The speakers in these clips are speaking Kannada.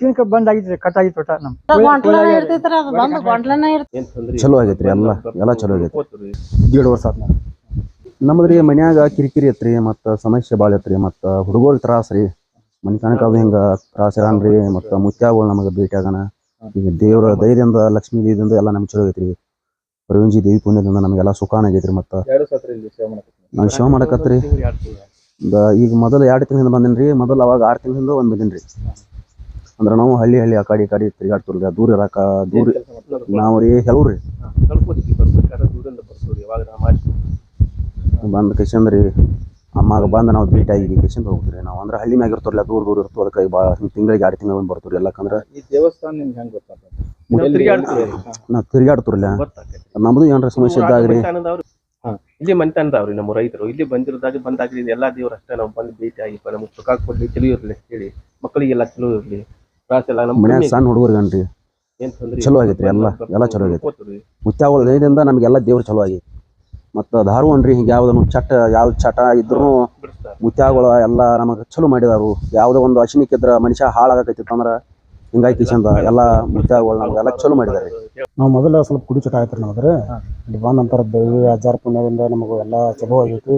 ಕುತ್ತಿನ ಬಂದ್ ಆಗಿತ್ರಿ ಕಟ್ ಆಗಿತ್ತು ಒಟ್ಟ ನಮ್ ಚಲೋ ಆಗೈತ್ರಿ ಎಲ್ಲ ಎಲ್ಲ ಚಲೋ ಆಗೈತಿ. ದೇಡ್ ವರ್ಷ ಆತ್ ನಮ್ದು ರೀ ಮನ್ಯಾಗ ಕಿರಿಕಿರಿ ಐತ್ರಿ ಮತ್ತ ಸಮಸ್ಯೆ ಭಾಳ ಐತ್ರಿ ಮತ್ತ ಹುಡುಗರಿಗೆ ತ್ರಾಸ ರೀ. ಮನಿತನಕ ಅದು ಹೆಂಗ ತ್ರಾಸ ಇರಾನ್ರಿ ಮತ್ತ ಮುತ್ಯಾಗಳು ನಮಗೆ ಭೇಟಿ ಆಗನ ಈಗ ದೇವ್ರ ಧೈರ್ಯದಿಂದ ಲಕ್ಷ್ಮೀ ದೇವಿಯಿಂದ ಎಲ್ಲ ನಮ್ಗೆ ಚಲೋ ಆಗೈತ್ರಿ. ಪ್ರವೀಣ್ಜಿ ದೇವಿ ಪುಣ್ಯದಿಂದ ನಮಗೆಲ್ಲ ಸುಖಾನ ಆಗೈತ್ರಿ ಮತ್ತ ನಾನ್ ಶಿವ ಮಾಡಕತ್ರಿ. ಈಗ ಮೊದಲು ಎರಡು ತಿಂಗಳಿಂದ ಬಂದೇನ್ರಿ ರೀ ಮೊದಲು ಅವಾಗ ಆರು ತಿಂಗಳಿಂದ ಒಂದು ಬಂದೇನ್ರಿ. ರೀ ಅಂದ್ರೆ ನಾವು ಹಳ್ಳಿ ಹಳ್ಳಿ ಆ ಕಡೆ ಈ ಕಡೆ ತಿರುಗಾಡ್ತಿರ್ಲಿ ದೂರ ಇರಾಕ ದೂರ ನಾವು ರೀ ಹೆಲವು ರೀ. ಬಂದ ಕಿಶನ್ ರೀ ಅಮ್ಮಾಗ ಬಂದು ನಾವು ಭೇಟಿ ಆಗಿ ಕಿಶನ್ ಹೋಗ್ತೀವಿ ನಾವು. ಅಂದ್ರೆ ಹಳ್ಳಿ ಮ್ಯಾಗ ಇರ್ತಾರಲ್ಲ ದೂರ ದೂರ ಇರ್ತವೆ ಅದಕ್ಕೆ ಭಾಳ ತಿಂಗಳಿಗೆ ಎರಡು ತಿಂಗಳು ಬಂದು ಬರ್ತೀವಿ ಎಲ್ಲಕಂದ್ರೆ. ಈ ದೇವಸ್ಥಾನ ನಿಮ್ಗೆ ಹೆಂಗ್ ಗೊತ್ತಾಗ್ತದೆ? ನಾವು ತಿರುಗಾಡ್ತಿರಲ್ಲ. ನಮ್ದು ಏನಾರ ಸಮಸ್ಯೆ ಇದ್ದಾಗ್ರಿ ಇಲ್ಲಿ ಮನೆತನದವ್ರಿ ನಮ್ಮ ರೈತರು. ಇಲ್ಲಿ ಬಂದಿರೋದಾಗ ಬಂದಾಗ್ರಿ ಎಲ್ಲಾ ದೇವ್ರ ಅಷ್ಟೇ ನಾವು ಬಂದು ಭೇಟಿ ಆಗಿ ನಮ್ಗೆ ಸುಖ ಕೊಡ್ಲಿ ಚಲೋ ಇರ್ಲಿ ಹೇಳಿ. ಮಕ್ಕಳಿಗೆಲ್ಲ ಚಲೋ ಇರ್ಲಿ ನಮ್ಮ ಮನ್ಯಾಗ ಸಣ್ಣ ಹುಡುಗರಿಗನ್ರಿ. ಏನ್ ತೊಂದ್ರೆ ಚಲೋ ಆಗೈತ್ರಿ ಎಲ್ಲ ಎಲ್ಲ ಚಲೋ ಆಗೈತಿ. ಮುತ್ಯಾಗಳ ದಯದಿಂದ ನಮಗೆಲ್ಲ ದೇವ್ರು ಚಲೋ ಆಗೈತಿ. ಮತ್ತು ದಾರುವನ್ರಿ ಹಿಂಗೆ ಯಾವುದನ್ನು ಚಟ ಯಾವ ಚಟ ಇದ್ರೂ ಮುತ್ಯಾಗಳು ಎಲ್ಲ ನಮಗೆ ಚಲೋ ಮಾಡಿದಾರು. ಯಾವುದೋ ಒಂದು ಅಶನಿಕ್ ಇದ್ರ ಮನುಷ್ಯ ಹಾಳಾಗಕೈತಿತ್ತು ಅಂದ್ರೆ ಹಿಂಗಾಗಿ ಕಿಶಂದ ಎಲ್ಲ ಮುತ್ಯಾಗಳು ನಮಗೆಲ್ಲ ಚಲೋ ಮಾಡಿದಾರೆ. ನಾವು ಮೊದಲ ಸ್ವಲ್ಪ ಕುಡಿ ಚಟ ಆಯ್ತು ಇಲ್ಲಿ ಬಂದ ನಂತರ ದೈವಿ ಅಜ್ಜಾರ ಪುಣ್ಯದಿಂದ ನಮಗೂ ಎಲ್ಲ ಚಲೋ ಆಗೈತಿ.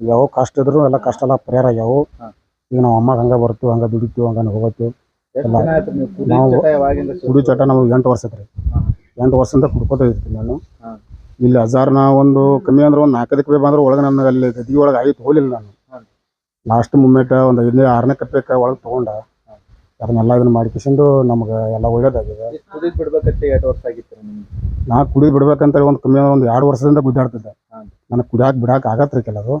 ಯಾವ ಕಷ್ಟ ಇದ್ರು ಎಲ್ಲ ಕಷ್ಟ ಎಲ್ಲ ಪರಿಹಾರ ಆಗ್ಯಾವು. ಈಗ ನಾವು ಅಮ್ಮಗೆ ಹಂಗ ಬರ್ತೀವಿ ಹಂಗ ದುಡಿತೀವಿ ಹಂಗ ಹೋಗತ್ತೀವಿ. ನೀವು ಕುಡಿ ಚಟ ಕುಡಿ ನಮಗೆ ಎಂಟು ವರ್ಷ ಐತ್ರಿ ಎಂಟು ವರ್ಷದಿಂದ ಕುಡ್ಕೋತ ಇರ್ತೀನಿ ನಾನು. ಇಲ್ಲಿ ಹಜಾರ್ನ ಒಂದು ಕಮ್ಮಿ ಅಂದ್ರೆ ಒಂದು ನಾಲ್ಕದಕ್ಕೆ ಬೇ ಬಂದ್ರೆ ಒಳಗೆ ನನಗೆ ಅಲ್ಲಿ ಗದಿ ಒಳಗೆ ಆಯ್ತು ಹೋಲಿಲ್ಲ ನಾನು. ಲಾಸ್ಟ್ ಮೂಮೆಂಟ್ ಒಂದು ಐದನೇ ಆರನೇ ಕಪ್ಪೆಕ ಒಳಗೆ ತೊಗೊಂಡ. ಅದನ್ನೆಲ್ಲ ಇದನ್ನ ಮಾಡ್ಕೊಂಡು ನಮ್ಗೆ ಎಲ್ಲ ಒಳ್ಳೇದಾಗಿದೆ. ನಾ ಕುಡಿದ್ ಬಿಡ್ಬೇಕಂತ ಒಂದು ಕಮ್ಮಿ ಅಂದ್ರೆ ಒಂದು ಎರಡು ವರ್ಷದಿಂದ ಗುದ್ದಾಡ್ತಿದ್ದೆ. ನನಗೆ ಕುಡಿಯಾಕ ಬಿಡಾಕ ಆಗತ್ರಿ ಕೆಲವು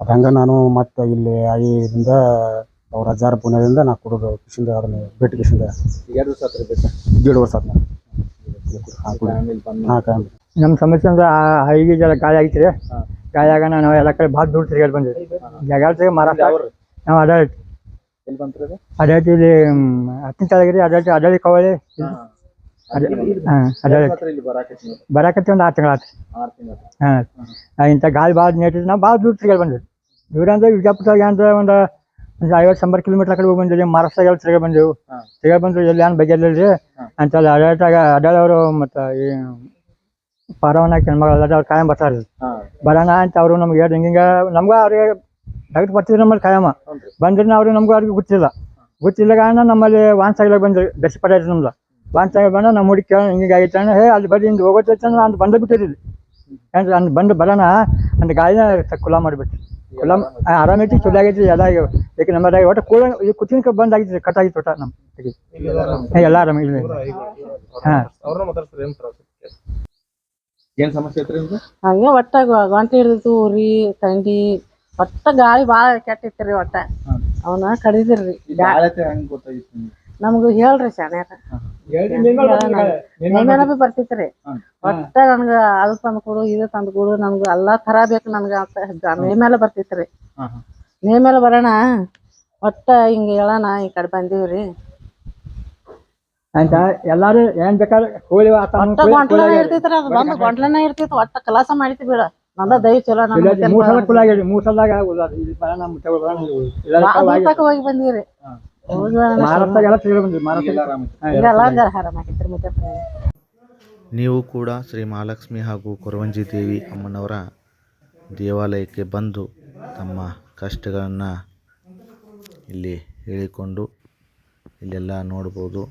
ಅದ ಹಂಗ ನಾನು ಮತ್ತೆ ಇಲ್ಲಿ ಆಯಿದಿಂದ ಅವ್ರ ಅಜ್ಜಾರ ಪುಣ್ಯದಿಂದ ನಾ ಕುಡಿದು ಕಿಶಿಂದ ಅದನ್ನ ಭೇಟಿ ಕಿಶಿಂದ ಎರಡು ವರ್ಷ ಆತ್ರಿ ಬೆಟ್ಟ ಎರಡು ವರ್ಷ ಆತ್ ನಾನು ಹಾ, ಕುಡಿ. ಫ್ಯಾಮಿಲಿ ಬಂದು. ಹಾ ಕಾಯಂ ನಮ್ ಸಮಸ್ಯೆ ಅಂದ್ರೆ ಹೈಗೆ ಜಲ ಗಾಯ ಆಗಿತ್ತು ರೀ ಗಾಯ ಆಗ ನಾವು ಎಲ್ಲ ಕಡೆ ಭಾಳ ದೂರ ತಿರ್ಗಾಡ್ ಬಂದ್ವಿ ಜಗಾಡ್ ಮಾರಾಟ ಮಹಾರಾಷ್ಟ್ರ? ನಾವು ಅಡಾಳ್ತಿ? ಅಡಾಳ್ತಿ ಇಲ್ಲಿ ಹತ್ತಿನ ತಳಗಿರಿ ಅಡಾಳ್ತಿ ಅಡಾಳಿ ಕವಳಿ. ಬರಾಕತ್ತಿ ಒಂದು ಆರು ತಿಂಗಳಾತು ಆರು ಹಾಂ. ಇಂಥ ಗಾಳಿ ಭಾಳ ನೇಟಿದ್ ನಾವು ಭಾಳ ದೂರ ತಿರ್ಗಾಡ್ ಬಂದ್ವಿ. ದೂರ ಅಂದ್ರೆ ವಿಜಯಪುರದಾಗ ಅಂದ್ರೆ ಒಂದು ಒಂದು ಐವತ್ತು ಶಂಬರ್ ಕಿಲೋಮೀಟರ್ ಕಡೆ ಹೋಗಿ ಬಂದಿವಿ ಮಹಾರಾಷ್ಟ್ರದಾಗ ಎಲ್ಲ ತಿರ್ಗಾಡ್ ಬಂದೆವು. ಹಾ. ತಿರ್ಗಾಡ್ ಬಂದು ಎಲ್ಲಿ ಏನು ಬಗೆಹರಿಲ್ರಿ. ಅಂತ ಅಡಾಟಾಗ ಅಡಾಳವರು ಮತ್ತು ಈ ಪಾರವನ ಕೆಣ್ಮಗಳು ಅವ್ರು ಕಾಯಂ ಬರ್ತಾರೆ ಬರೋಣ ಅಂತ ಅವರು ನಮ್ಗೆ ಹೇಳಿ ಹಿಂಗ ನಮ್ಗೆ ಅವ್ರಿಗೆ ಡೈರೆಕ್ಟ್ ಬರ್ತಿದ್ರು ನಮ್ಮಲ್ಲಿ ಕಾಯಮ್ಮ. ಬಂದ್ರೆ ಅವ್ರಿಗೆ ನಮಗೂ ಅವ್ರಿಗೆ ಗೊತ್ತಿಲ್ಲ. ಗೊತ್ತಿಲ್ಲ ಕಾರಣ ನಮ್ಮಲ್ಲಿ ವಾನ್ಸಾಗಿಲಾಗ ಬಂದ್ರಿ ಪಡ ಐತೆ ನಮ್ದು. ಸಾಗ ಬಂದ ನಮ್ಮ ಹುಡುಗಿ ಕೇಳ ಹಿಂಗೆ ಆಗೈತೆ ಅಣ್ಣ ಹೇ ಅಲ್ಲಿ ಬರೀ ಹಿಂಗೆ ಹೋಗೋತೈತೆ ಅಂದ್ರೆ ಅಂತ ಬಂದ ಬಿಟ್ಟಿರಿ ಅಂದ್ರೆ ಅಂದ್ ಬಂದು ಬರೋಣ ಅಂತ ಗಾಳಿನ ಕುಲ ಮಾಡಿಬಿಟ್ಟು ಕುಲ ಆರಾಮೈತಿ ಚಲೋ ಆಗೈತಿ ಎಲ್ಲ ಈಗ ನಮ್ಮ ಒಟ್ಟು ಕೂಡ ಈ ಕುತ್ತಿನ ಬಂದ್ ಆಗಿತ್ತು ಕಟ್ ಆಗಿತ್ತು ಒಟ್ಟ ನಮ್ಮ ಎಲ್ಲ ಆರಾಮ ಇಲ್ಲ ಹಾ. ಏನ್ ಸಮಸ್ಯೆ ಐತ್ರಿ ನಿಮ್ದು? ಹಂಗೆ ಒಟ್ಟ ಗ- ಗಂಟೆ ಹಿಡಿದು ಉರಿ ತಂಡಿ ಒಟ್ಟ ಗಾಳಿ ಬಾಳ ಕೆಟ್ಟಿತ್ರಿ ಒಟ್ಟ. ಹಾ. ಅವನ ಕಡಿದಿರ್ರಿ. ನಮ್ಗ ಬಾಳತೆ ಹೆಂಗ್ ಗೊತ್ತಾಗಿತ್ತು ನಿಮ್ಗೆ? ನಮ್ಗೆ ಹೇಳ್ರಿ ಶಾನ್ಯಾರ. ನೇಮೇನ ಬಿ ಬರ್ತಿತ್ರಿ. ಒಟ್ಟ ನನ್ಗ ಅದು ತಂದು ಕೊಡು ಇದು ತಂದ್ಕೊಡು ನನ್ಗ ಎಲ್ಲಾ ತರ ಬೇಕು ನನ್ಗ ಅಂತ. ನೇಮೇಲೆ ಬರ್ತಿತ್ರಿ. ಹಾ, ಹಾ. ನೇಮೇಲೆ ಬರೋಣ. ಒಟ್ಟ ಹಿಂಗ ಹೇಳೋಣ ಈ ಕಡೆ ಬಂದೀವ್ರಿ ಅಂತ ಎಲ್ಲಾರು ಏನ್ ಬೇಕಾದ್ರೆ ಕೋಳಿ ಆತ ಒಟ್ಟ ಗಂಟ್ಲನ ಇರ್ತೈತ್ರಿ ಅದು. ಬಂದು ಗಂಟ್ಲನ ಇರ್ತೈತಿ ಒಟ್ಟ ಕೆಲಸ ಮಾಡಿತಿ ಬಿಡ. ನಂದ ದೈ ಚಲೋ ಮೂರ್ ಸಲ ಮೂರ್ ಸಲದಾಗ ಉಳ್ಳಾರಿ. ಇಲ್ಲಿ ಬರೋಣ ಮುಟ್ಟೆ ಬರೋಣ ಎಲ್ಲ ಹೋಗಿ. ಬಂದೀವ್ರಿ ಎಲ್ಲ ತಿರುಗಿ ಮಹಾರಾಷ್ಟ್ರ ಆರಾಮ ಮತ್ತೆ. ನೀವು ಕೂಡ ಶ್ರೀ ಮಹಾಲಕ್ಷ್ಮಿ ಹಾಗೂ ಕೊರವಂಜಿ ದೇವಿ ಅಮ್ಮನವರ ದೇವಾಲಯಕ್ಕೆ ಬಂದು ತಮ್ಮ ಕಷ್ಟಗಳನ್ನು ಇಲ್ಲಿ ಹೇಳಿಕೊಂಡು ಇಲ್ಲೆಲ್ಲ ನೋಡ್ಬೋದು.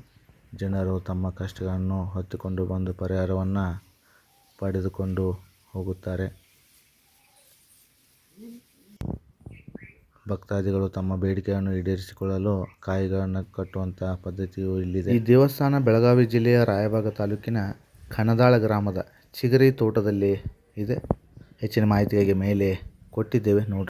ಜನರು ತಮ್ಮ ಕಷ್ಟಗಳನ್ನು ಹೊತ್ತುಕೊಂಡು ಬಂದು ಪರಿಹಾರವನ್ನು ಪಡೆದುಕೊಂಡು ಹೋಗುತ್ತಾರೆ. ಭಕ್ತಾದಿಗಳು ತಮ್ಮ ಬೇಡಿಕೆಯನ್ನು ಈಡೇರಿಸಿಕೊಳ್ಳಲು ಕಾಯಿಗಳನ್ನು ಕಟ್ಟುವಂತಹ ಪದ್ಧತಿಯು ಇಲ್ಲಿದೆ. ಈ ದೇವಸ್ಥಾನ ಬೆಳಗಾವಿ ಜಿಲ್ಲೆಯ ರಾಯಬಾಗ ತಾಲೂಕಿನ ಕಣದಾಳ ಗ್ರಾಮದ ಚಿಗರಿ ತೋಟದಲ್ಲಿ ಇದೆ. ಹೆಚ್ಚಿನ ಮಾಹಿತಿಗಾಗಿ ಮೇಲೆ ಕೊಟ್ಟಿದ್ದೇವೆ. ನೋಡಿ